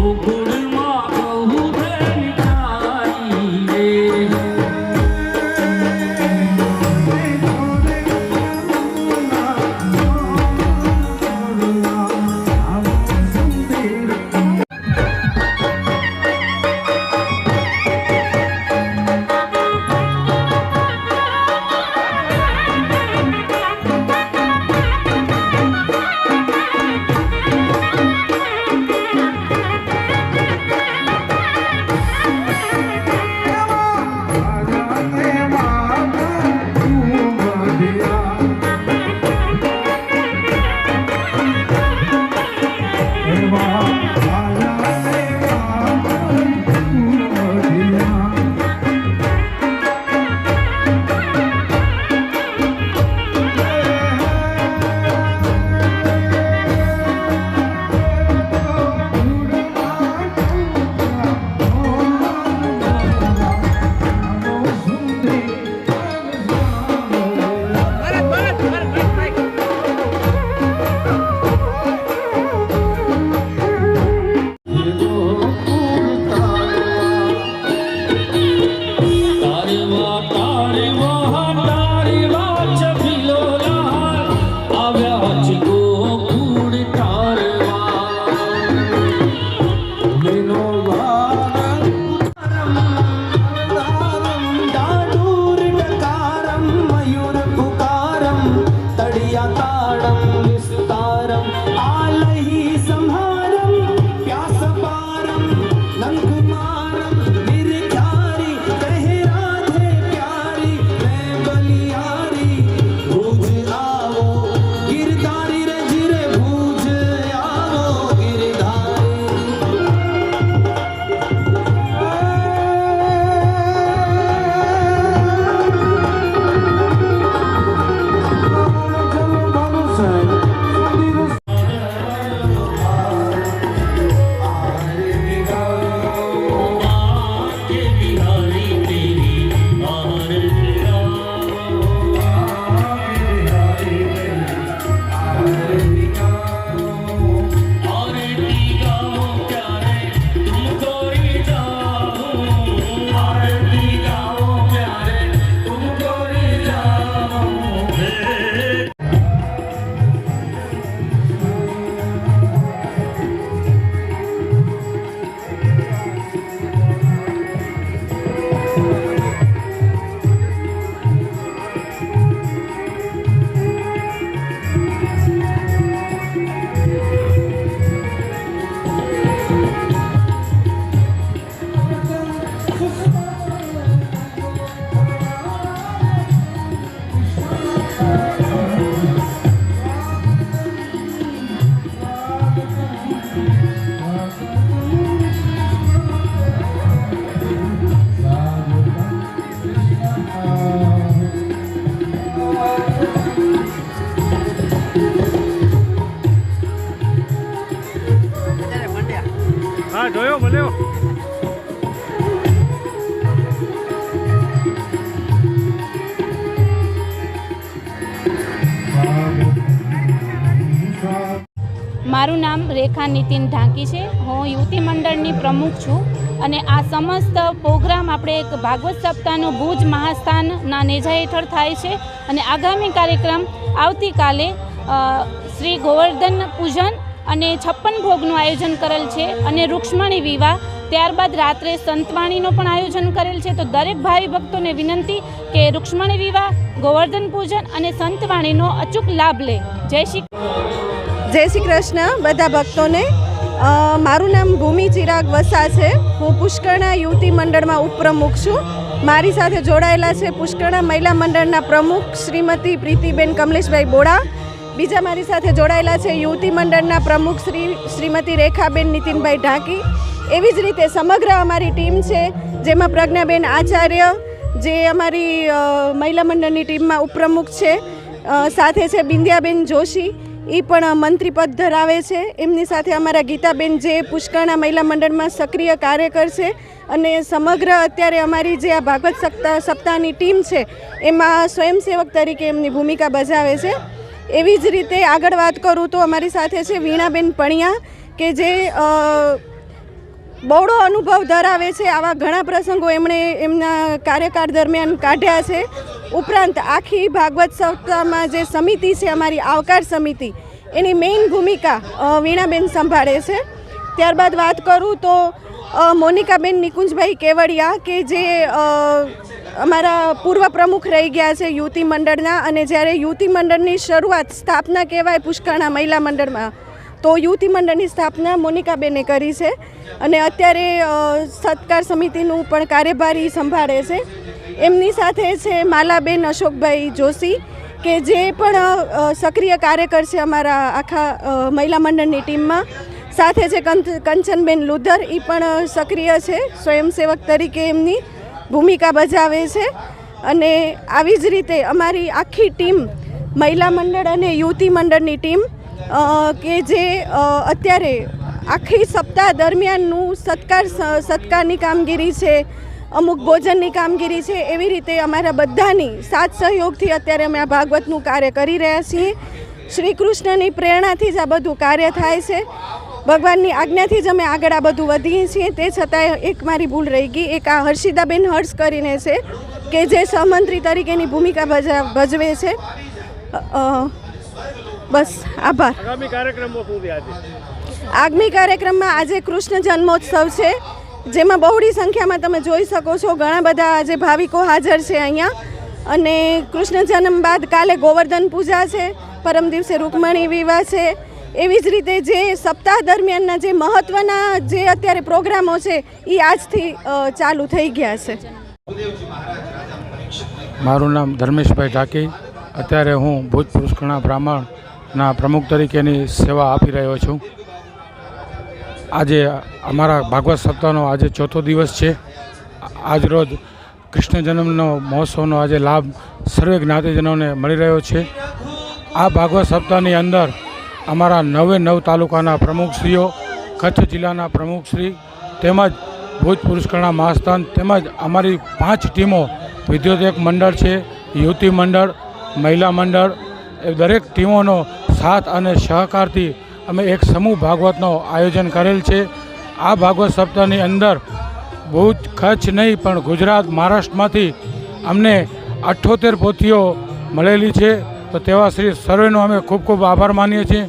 不哭了 de dor. હા મારું નામ રેખા નીતિન ઢાંકી છે. હું યુવતી મંડળની પ્રમુખ છું અને આ સમસ્ત પ્રોગ્રામ આપણે એક ભાગવત સપ્તાહનું ભુજ મહાસ્થાનના નેજા હેઠળ થાય છે અને આગામી કાર્યક્રમ આવતીકાલે શ્રી ગોવર્ધન પૂજન અને છપ્પન ભોગનું આયોજન કરેલ છે અને રૂક્ષ્મણી વિવાહ, ત્યારબાદ રાત્રે સંતવાણીનું પણ આયોજન કરેલ છે. તો દરેક ભાવિ ભક્તોને વિનંતી કે રૂક્ષ્મણી વિવાહ, ગોવર્ધન પૂજન અને સંતવાણીનો અચૂક લાભ લે. જય શ્રી જય શ્રી કૃષ્ણ, બધા ભક્તોને. મારું નામ ભૂમિ ચિરાગ વસા છે. હું પુષ્કરણા યુવતી મંડળમાં ઉપપ્રમુખ છું. મારી સાથે જોડાયેલા છે પુષ્કરણા મહિલા મંડળના પ્રમુખ શ્રીમતી પ્રીતિબેન કમલેશભાઈ બોડા. બીજા મારી સાથે જોડાયેલા છે યુવતી મંડળના પ્રમુખ શ્રી, શ્રીમતી રેખાબેન નીતિનભાઈ ઢાંકી. એવી જ રીતે સમગ્ર અમારી ટીમ છે, જેમાં પ્રજ્ઞાબેન આચાર્ય, જે અમારી મહિલા મંડળની ટીમમાં ઉપપ્રમુખ છે. સાથે છે બિંદિયાબેન જોશી એ પણ મંત્રી પદ ધરાવે છે. એમની સાથે અમારા ગીતાબેન જે પુષ્કરણા મહિલા મંડળમાં સક્રિય કાર્યકર છે અને સમગ્ર અત્યારે અમારી જે આ ભાગવત સપ્તાહ સપ્તાહની ટીમ છે, એમાં સ્વયંસેવક તરીકે એમની ભૂમિકા ભજાવે છે. એવી જ રીતે આગળ વાત કરું તો અમારી સાથે છે વીણાબેન પણિયા કે જે બહોળો અનુભવ ધરાવે છે. આવા ઘણા પ્રસંગો એમણે એમના કાર્યકાળ દરમિયાન કાઢ્યા છે. ઉપરાંત આખી ભાગવત સપ્તાહમાં જે સમિતિ છે, અમારી આવકાર સમિતિ, એની મેઇન ભૂમિકા વીણાબેન સંભાળે છે. ત્યારબાદ વાત કરું તો મોનિકાબેન નિકુંજભાઈ કેવડિયા કે જે અમારા પૂર્વ પ્રમુખ રહી ગયા છે યુવતી મંડળના અને જ્યારે યુવતી મંડળની શરૂઆત સ્થાપના કહેવાય પુષ્કળના મહિલા મંડળમાં તો યુવતી મંડળની સ્થાપના મોનિકાબેને કરી છે અને અત્યારે સત્કાર સમિતિનું પણ કાર્યભારી સંભાળે છે. એમની સાથે છે માલાબેન અશોકભાઈ જોશી, કે જે પણ સક્રિય કાર્યકર છે અમારા આખા મહિલા મંડળની ટીમમાં. સાથે છે કંચ- કંચનબેન લુધર એ પણ સક્રિય છે, સ્વયંસેવક તરીકે એમની ભૂમિકા ભજાવે છે. અને આવી જ રીતે અમારી આખી ટીમ મહિલા મંડળ અને યુવતી મંડળની ટીમ કે જે અત્યારે આખી સપ્તાહ દરમિયાનનું સત્કાર સત્કારની કામગીરી છે, અમુક ભોજનની કામગીરી છે, એવી રીતે અમારા બધાની સાથ સહયોગથી અત્યારે અમે આ ભાગવતનું કાર્ય કરી રહ્યા છીએ. શ્રી કૃષ્ણની પ્રેરણાથી જ આ બધું કાર્ય થાય છે. ભગવાનની આજ્ઞાથી જ અમે આગળ આ બધું વધીએ છીએ. તે છતાંય એક મારી ભૂલ રહી ગઈ. એક આ હર્ષિદાબેન હર્ષ કરીને છે, કે જે સહમંત્રી તરીકેની ભૂમિકા ભજા, ભજવે છે. બસ આભાર. આગામી કાર્યક્રમો શું આગામી કાર્યક્રમમાં આજે કૃષ્ણ જન્મોત્સવ છે. જેમાં બહોળી સંખ્યામાં તમે જોઈ શકો છો ઘણા બધા આજે ભાવિકો હાજર છે અહીંયા. અને કૃષ્ણ જન્મ બાદ કાલે ગોવર્ધન પૂજા છે પરમ દિવસે રૂકમણી વિવાહ છે. એવી જ રીતે જે સપ્તાહ દરમિયાનના જે મહત્ત્વના જે અત્યારે પ્રોગ્રામો છે એ આજથી ચાલુ થઈ ગયા છે. મારું નામ ધર્મેશભાઈ ઢાકી. અત્યારે હું ભુજ પુષ્કરણા બ્રાહ્મણના પ્રમુખ તરીકેની સેવા આપી રહ્યો છું. આજે અમારા ભાગવત સપ્તાહનો આજે ચોથો દિવસ છે. આજરોજ કૃષ્ણ જન્મનો મહોત્સવનો આજે લાભ સર્વે જ્ઞાતિજનોને મળી રહ્યો છે. આ ભાગવત સપ્તાહની અંદર અમારા નવે નવ તાલુકાના પ્રમુખશ્રીઓ, કચ્છ જિલ્લાના પ્રમુખશ્રી, તેમજ ભુજ પુષ્કરણા મહાસ્થાન તેમજ અમારી પાંચ ટીમો વિદ્યુત મંડળ છે, યુવતી મંડળ, મહિલા મંડળ દરેક ટીમોનો સાથ અને સહકારથી અમે એક સમૂહ ભાગવતનો આયોજન કરેલ છે. આ ભાગવત સપ્તાહની અંદર બહુ જ કચ્છ નહીં, પણ ગુજરાત મહારાષ્ટ્રમાંથી અમને અઠ્ઠોતેર પોથીઓ મળેલી છે. તો તેવા શ્રી સર્વેનો અમે ખૂબ ખૂબ આભાર માનીએ છીએ.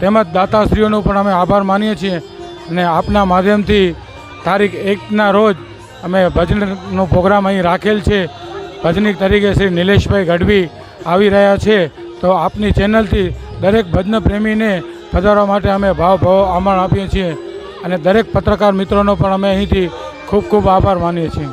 તેમજ દાતાશ્રીઓનો પણ અમે આભાર માનીએ છીએ. અને આપના માધ્યમથી તારીખ એકના રોજ અમે ભજનનો પ્રોગ્રામ અહીં રાખેલ છે. ભજનિક તરીકે શ્રી નિલેશભાઈ ગઢવી આવી રહ્યા છે. તો આપની ચેનલથી દરેક ભજન પ્રેમીને પધારવા માટે અમે ભાવ ભાવ આમણ આપીએ છીએ અને દરેક પત્રકાર મિત્રોનો પણ અમે અહીંથી ખૂબ ખૂબ આભાર માનીએ છીએ.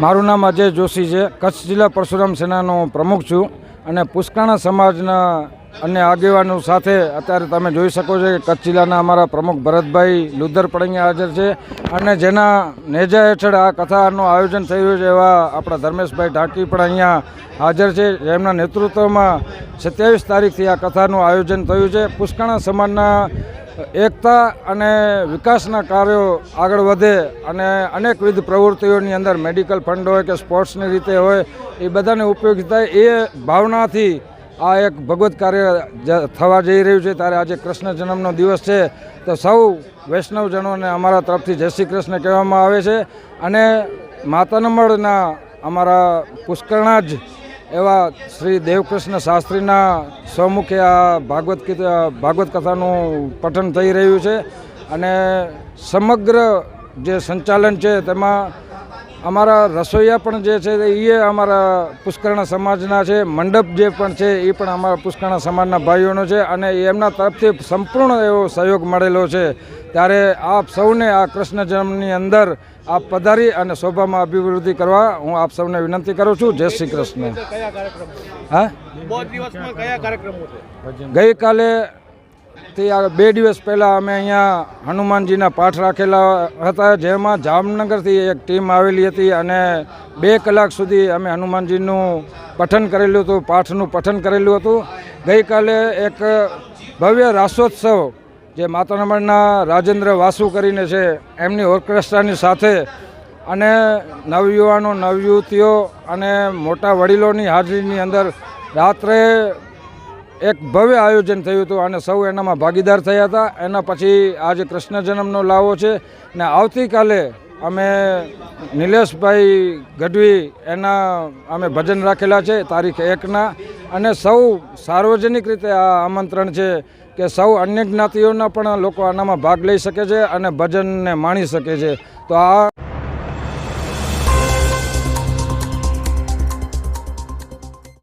મારું નામ અજય જોશી છે. કચ્છ જિલ્લા પરશુરામ સેનાનો પ્રમુખ છું અને પુષ્કરણા સમાજના અન્ય આગેવાનો સાથે અત્યારે તમે જોઈ શકો છો કે કચ્છ જિલ્લાના અમારા પ્રમુખ ભરતભાઈ લુધર પણ અહીંયા હાજર છે. અને જેના નેજા હેઠળ આ કથાનું આયોજન થયું છે એવા આપણા ધર્મેશભાઈ ઢાકી પણ અહીંયા હાજર છે. જેમના નેતૃત્વમાં સત્યાવીસ તારીખથી આ કથાનું આયોજન થયું છે. પુષ્કણા સમાજના એકતા અને વિકાસના કાર્યો આગળ વધે અને અનેકવિધ પ્રવૃત્તિઓની અંદર મેડિકલ ફંડ હોય કે સ્પોર્ટ્સની રીતે હોય, એ બધાને ઉપયોગી થાય. એ ભાવનાથી આ એક ભગવત કાર્ય થવા જઈ રહ્યું છે. ત્યારે આજે કૃષ્ણ જન્મનો દિવસ છે. તો સૌ વૈષ્ણવજનોને અમારા તરફથી જય શ્રી કૃષ્ણ કહેવામાં આવે છે. અને માતાનમળના અમારા પુષ્કરણા જ એવા શ્રી દેવકૃષ્ણ શાસ્ત્રીના સ્વમુખે આ ભાગવત ભાગવત કથાનું પઠન થઈ રહ્યું છે. અને સમગ્ર જે સંચાલન છે તેમાં અમારા રસોઈયા પણ જે છે એ અમારા પુષ્કરણા સમાજના છે મંડપ જે પણ છે એ પણ અમારા પુષ્કરણા સમાજના ભાઈઓનો છે અને એમના તરફથી સંપૂર્ણ એવો સહયોગ મળેલો છે. ત્યારે આપ સૌને આ કૃષ્ણ જન્મની અંદર આપ પધારી અને શોભામાં અભિવૃદ્ધિ કરવા હું આપ સૌને વિનંતી કરું છું. જય શ્રી કૃષ્ણ. હા? ગઈકાલે આ બે દિવસ પહેલાં અમે અહીંયા હનુમાનજીના પાઠ રાખેલા હતા, જેમાં જામનગરથી એક ટીમ આવેલી હતી અને બે કલાક સુધી અમે હનુમાનજીનું પઠન કરેલું હતું, પાઠનું પઠન કરેલું હતું. ગઈકાલે એક ભવ્ય રાસોત્સવ જે માતાનામણના રાજેન્દ્ર વાસુ કરીને છે, એમની ઓર્કેસ્ટ્રાની સાથે અને નવયુવાનો, નવયુવતીઓ અને મોટા વડીલોની હાજરીની અંદર રાત્રે એક ભવ્ય આયોજન થયું હતું અને સૌ એનામાં ભાગીદાર થયા હતા. એના પછી આજે કૃષ્ણ જન્મનો લાવો છે ને આવતીકાલે અમે નિલેશભાઈ ગઢવી એના અમે ભજન રાખેલા છે તારીખ એકના. અને સૌ સાર્વજનિક રીતે આ આમંત્રણ છે કે સૌ અન્ય જ્ઞાતિઓના પણ લોકો આનામાં ભાગ લઈ શકે છે અને ભજનને માણી શકે છે. તો આ